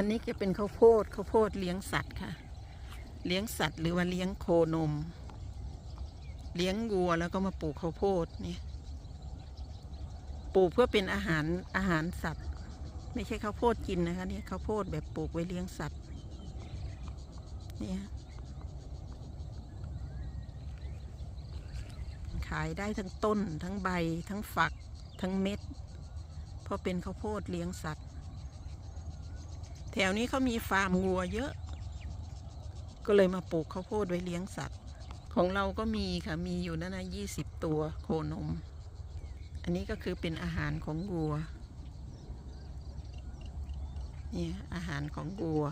อันนี้จะเป็นข้าวโพดข้าวโพดเลี้ยงสัตว์ค่ะ เลี้ยงสัตว์หรือว่าเลี้ยงโคนม เลี้ยงวัวแล้วก็มาปลูกข้าวโพดนี่ปลูกเพื่อเป็นอาหารอาหารสัตว์ ไม่ใช่ข้าวโพดกินนะคะเนี่ยข้าวโพดแบบปลูกไว้เลี้ยงสัตว์เนี่ยขายได้ทั้งต้นทั้งใบทั้งฝักทั้งเม็ด เพราะเป็นข้าวโพดเลี้ยงสัตว์ แถวนี้เขามีฟาร์มงัวเยอะ ก็เลยมาปลูกข้าวโพดไว้เลี้ยงสัตว์ ของเราก็มีค่ะ มีอยู่นั่นนะยี่สิบตัวโคนม อันนี้ก็คือเป็นอาหารของวัว เนี่ยอาหารของวัว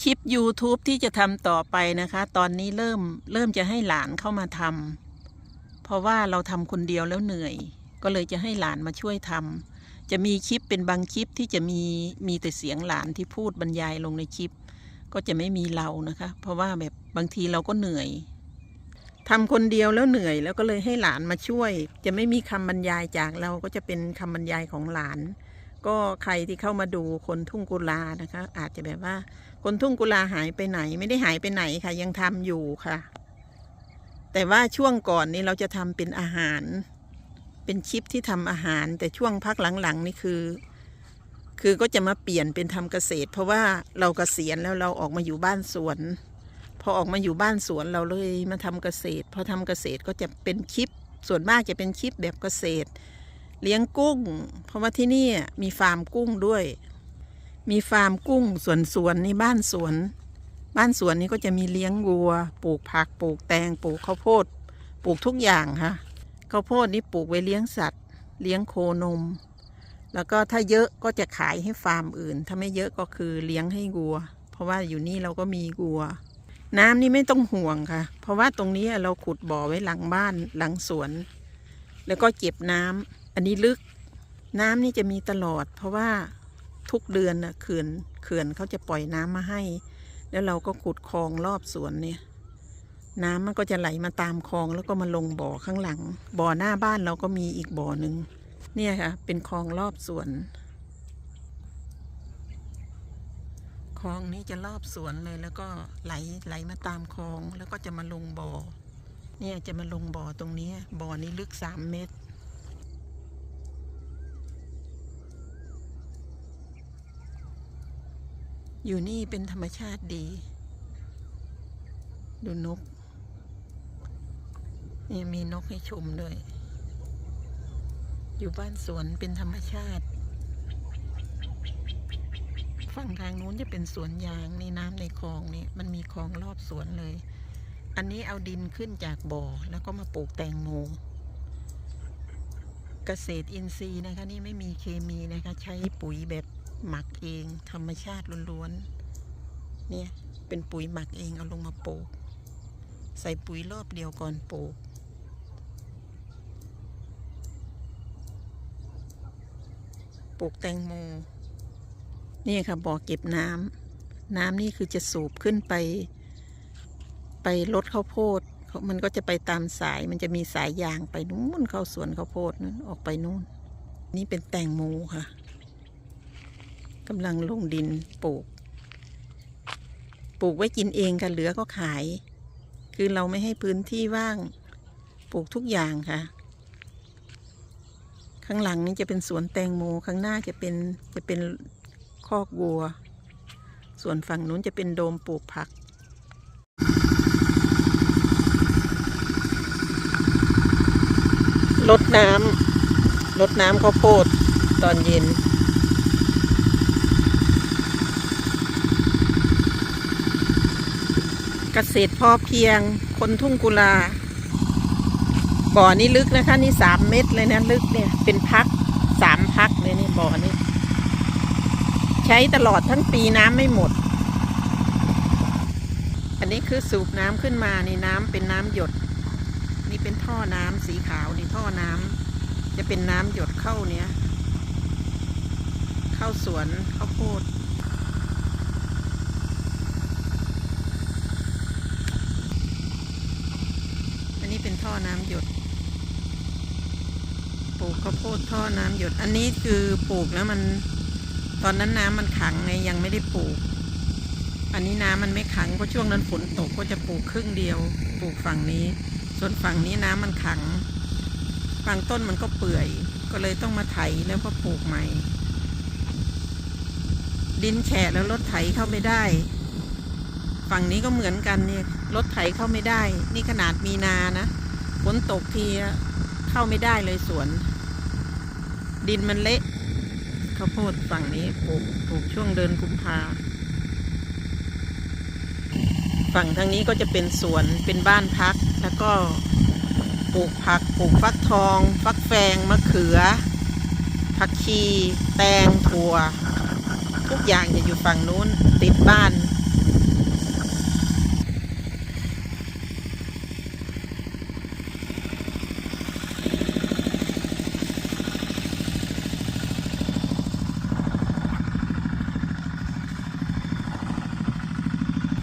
คลิป YouTube ที่จะทำต่อไปนะคะ ตอนนี้เริ่มเริ่มจะให้หลานเข้ามาทำเพราะว่าเราทำคนเดียวแล้วเหนื่อย ก็เลยจะให้หลานมาช่วยทำจะมีคลิปเป็นบางคลิปที่จะมีมีแต่เสียงหลานที่พูดบรรยายลงในคลิป ก็จะไม่มีเรานะคะ เพราะว่าแบบบางทีเราก็เหนื่อยทำคนเดียวแล้วเหนื่อยแล้วก็เลยให้หลานมาช่วย จะไม่มีคำบรรยายจากเราก็จะเป็นคำบรรยายของหลาน ก็ใครที่เข้ามาดูคนทุ่งกุลานะคะ อาจจะแบบว่า คนทุ่งกุลาหายไปไหน ไม่ได้หายไปไหนค่ะ ยังทำอยู่ค่ะ แต่ว่าช่วงก่อนนี้เราจะทำเป็นอาหาร เป็นคลิปที่ทำอาหาร แต่ช่วงพักหลังๆนี่คือ คือก็จะมาเปลี่ยนเป็นทำเกษตร เพราะว่าเราเกษียณแล้วเราออกมาอยู่บ้านสวน พอออกมาอยู่บ้านสวนเราเลยมาทำเกษตร พอทำเกษตรก็จะเป็นคลิป ส่วนมากจะเป็นคลิปแบบเกษตร เลี้ยงกุ้ง เพราะว่าที่นี่มีฟาร์มกุ้งด้วย มีฟาร์มกุ้งสวนสวนนี่บ้านสวน บ้านสวนนี่ก็จะมีเลี้ยงวัว ปลูกผัก ปลูกแตง ปลูกข้าวโพด ปลูกทุกอย่างค่ะ ข้าวโพดนี่ปลูกไว้เลี้ยงสัตว์ เลี้ยงโคนม แล้วก็ถ้าเยอะก็จะขายให้ฟาร์มอื่น ถ้าไม่เยอะก็คือเลี้ยงให้วัว เพราะว่าอยู่นี่เราก็มีวัว น้ำนี่ไม่ต้องห่วงค่ะ เพราะว่าตรงนี้เราขุดบ่อไว้หลังบ้านหลังสวน แล้วก็เก็บน้ำอันนี้ลึก น้ำนี่จะมีตลอด เพราะว่าทุกเดือนน่ะเขื่อนเขื่อนเขาจะปล่อยน้ำมาให้ แล้วเราก็ขุดคลองรอบสวนเนี่ย น้ำมันก็จะไหลมาตามคลองแล้วก็มาลงบ่อข้างหลัง บ่อหน้าบ้านเราก็มีอีกบ่อหนึ่งเนี่ยค่ะ เป็นคลองรอบสวนคลองนี้จะรอบสวนเลยแล้วก็ไหลไหลมาตามคลองแล้วก็จะมาลงบ่อ เนี่ยจะมาลงบ่อตรงนี้บ่อนี้ลึกสามเมตร อยู่นี่เป็นธรรมชาติดี ดูนก นี่มีนกให้ชมด้วย อยู่บ้านสวนเป็นธรรมชาติ ฝั่งทางนู้นจะเป็นสวนยางนี่น้ำในคลองนี่มันมีคลองรอบสวนเลย อันนี้เอาดินขึ้นจากบ่อแล้วก็มาปลูกแตงโมเกษตรอินทรีย์นะคะ นี่ไม่มีเคมีนะคะ ใช้ปุ๋ยแบบหมักเอง ธรรมชาติล้วนๆเนี่ยเป็นปุ๋ยหมักเองเอาลงมาปลูก ใส่ปุ๋ยรอบเดียวก่อนปลูก ปลูกแตงโม นี่ค่ะบ่อเก็บน้ำน้ำนี่คือจะสูบขึ้นไป ไปลดข้าวโพด มันก็จะไปตามสายมันจะมีสายยางไปนู้นเข้าสวนข้าวโพดนั้นออกไปนู้นนี่เป็นแตงโมค่ะกำลังลงดินปลูก ปลูกไว้กินเองกันเหลือก็ขาย คือเราไม่ให้พื้นที่ว่าง ปลูกทุกอย่างค่ะ ข้างหลังนี่จะเป็นสวนแตงโม ข้างหน้าจะเป็นจะเป็นคอกวัว ส่วนฝั่งนู้นจะเป็นโดมปลูกผักลดน้ำลดน้ำข้าวโพดตอนเย็น เกษตรพอเพียง คนทุ่งกุลา บ่อนี้ลึกนะคะ นี่สามเมตรเลยนะลึกเนี่ย เป็นพักสามพักเลยนี่บ่อนี้ใช้ตลอดทั้งปีน้ำไม่หมด อันนี้คือสูบน้ำขึ้นมานี่น้ำเป็นน้ำหยด นี่เป็นท่อน้ำสีขาวนี่ท่อน้ำจะเป็นน้ำหยดเข้าเนี้ยเข้าสวนข้าวโพดอันนี้เป็นท่อน้ำหยด ลูกข้าวโพดท่อน้ำหยด อันนี้คือปลูกแล้วมัน ตอนนั้นน้ำมันขังไงยังไม่ได้ปลูก อันนี้น้ำมันไม่ขังเพราะช่วงนั้นฝนตกก็จะปลูกครึ่งเดียว ปลูกฝั่งนี้ ส่วนฝั่งนี้น้ำมันขังบางต้นมันก็เปื่อย ก็เลยต้องมาไถแล้วก็ปลูกใหม่ ดินแฉะแล้วรถไถเข้าไม่ได้ ฝั่งนี้ก็เหมือนกันเนี่ยรถไถเข้าไม่ได้ นี่ขนาดมีนานะฝนตกทีเข้าไม่ได้เลยสวน ดินมันเละข้าวโพดฝั่งนี้ปลูกปลูกช่วงเดินกุมภาฝั่งทางนี้ก็จะเป็นสวนเป็นบ้านพัก แล้วก็ปลูกผักปลูกฟักทอง ฟักแฟงมะเขือผักชี แตงถั่ว ทุกอย่างจะอยู่ฝั่งนู้นติดบ้าน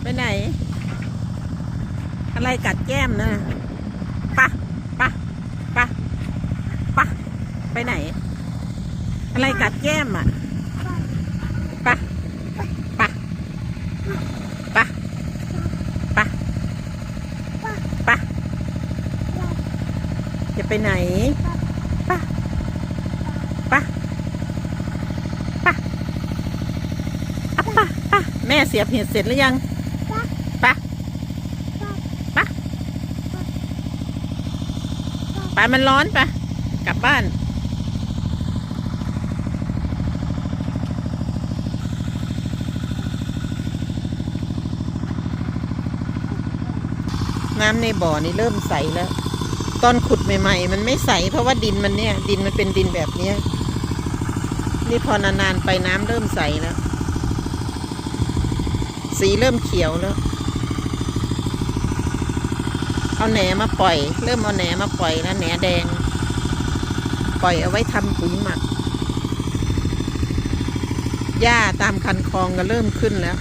ไปไหน อะ ไรกัดแก้มนะปะปะปะปะไปไหน อะไรกัดแก้มอะปะปะปะปะปะจะไปไหนปะปะปะอะปะปะแม่เสียบเห็ดเสร็จหรือยังปะปะไป มันร้อนปะกลับบ้าน น้ำในบ่อนี่เริ่มใสแล้ว ตอนขุดใหม่ๆ มันไม่ใส เพราะว่าดินมันเนี่ย ดินมันเป็นดินแบบเนี้ยนี่พอนานๆไปน้ำเริ่มใสแล้ว สีเริ่มเขียวแล้ว เอาแหนมาปล่อย เริ่มเอาแหนมาปล่อยแล้วแหนแดง ปล่อยเอาไว้ทำปุ๋ยหมักหญ้าตามคันคลองก็เริ่มขึ้นแล้ว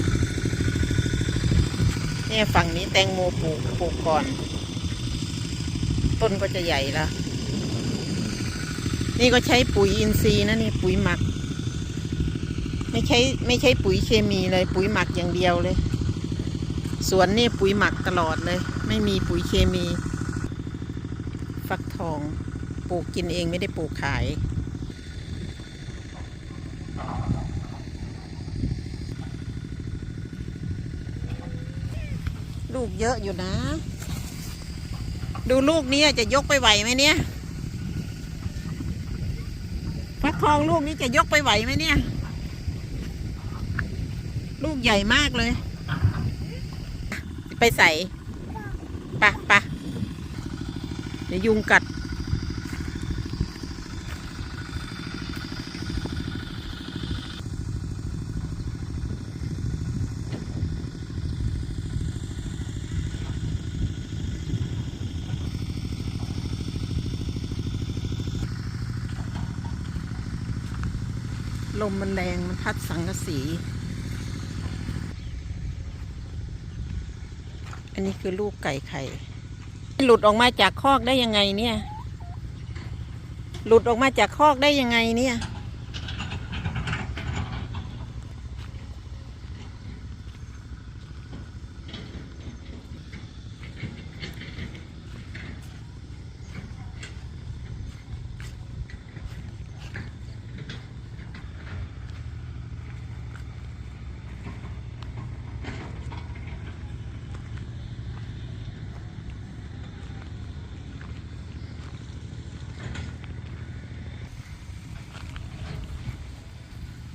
เนี่ยฝั่งนี้แตงโมปลูกปลูกก่อน ต้นก็จะใหญ่ละนี่ก็ใช้ปุ๋ยอินทรีย์นะนี่ปุ๋ยหมัก ไม่ใช่ไม่ใช่ปุ๋ยเคมีเลย ปุ๋ยหมักอย่างเดียวเลย สวนนี่ปุ๋ยหมักตลอดเลย ไม่มีปุ๋ยเคมี ฟักทองปลูกกินเองไม่ได้ปลูกขาย ลูกเยอะอยู่นะ ดูลูกนี้จะยกไปไหวไหมเนี่ยฟักทองลูกนี้จะยกไปไหวไหมเนี่ย ลูกใหญ่มากเลย ไปใส่ ปะปะเดี๋ยวยุงกัด ลมมันแรง มันพัดสังกะสี อันนี้คือลูกไก่ไข่ หลุดออกมาจากคอกได้ยังไงเนี่ย หลุดออกมาจากคอกได้ยังไงเนี่ย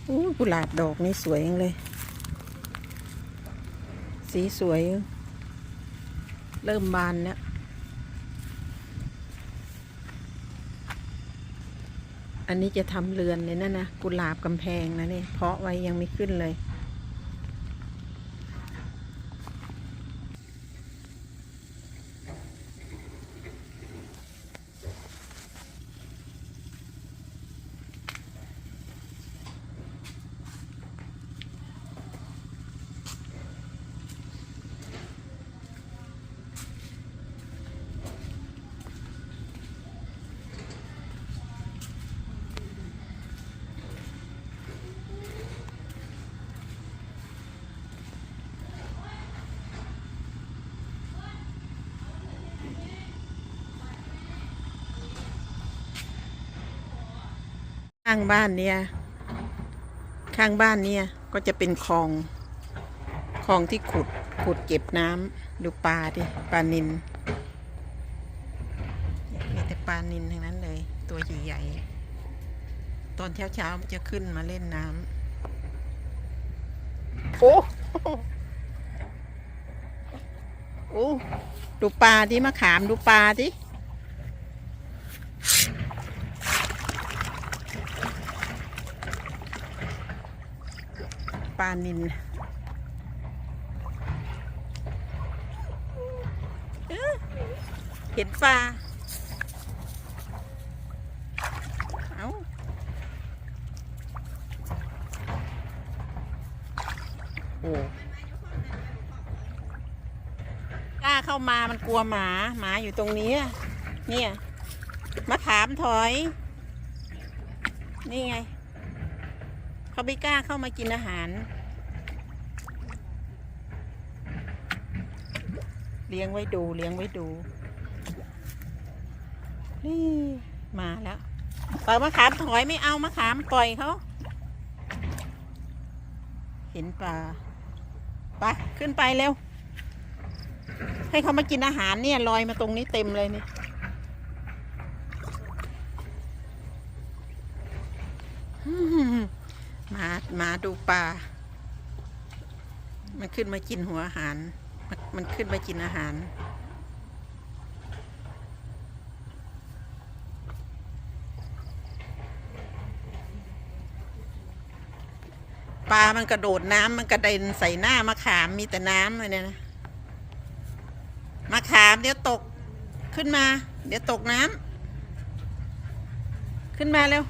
อู้กุหลาบดอกนี่สวยจังเลย สีสวย เริ่มบานแล้วอันนี้จะทำเรือนเลยนะนะกุหลาบกำแพงนะเนี่ยเพาะไว้ยังไม่ขึ้นเลย ข้างบ้านเนี่ย ข้างบ้านเนี่ยก็จะเป็นคลองคลองที่ขุดขุดเก็บน้ำดูปลาดิปลานินมีแต่ปลานินทั้งนั้นเลย ตัวใหญ่ๆตอนเช้าๆมันจะขึ้นมาเล่นน้ำโอ้โอ้ดูปลาดิมะขามดูปลาดิ ปลานินเห็นปลา เอาโอ้กล้าเข้ามามันกลัวหมา หมาอยู่ตรงนี้ เนี่ยมะขามถอย นี่ไง เขาไม่กล้าเข้ามากินอาหาร เลี้ยงไว้ดูเลี้ยงไว้ดู นี่มาแล้วปล่อยมะขามถอยไม่เอามะขามปล่อยเขาเห็นปลาไปขึ้นไปเร็ว ให้เขามากินอาหารเนี่ยลอยมาตรงนี้เต็มเลยนี่ มามาดูปลา มันขึ้นมากินหัวอาหารมันมันขึ้นมากินอาหาร ปลา มันกระโดดน้ำมันกระเด็นใส่หน้ามะขามมีแต่น้ำเลยเนี่ยนะมะขามเดี๋ยวตกขึ้นมา เดี๋ยวตกน้ำขึ้นมาเร็ว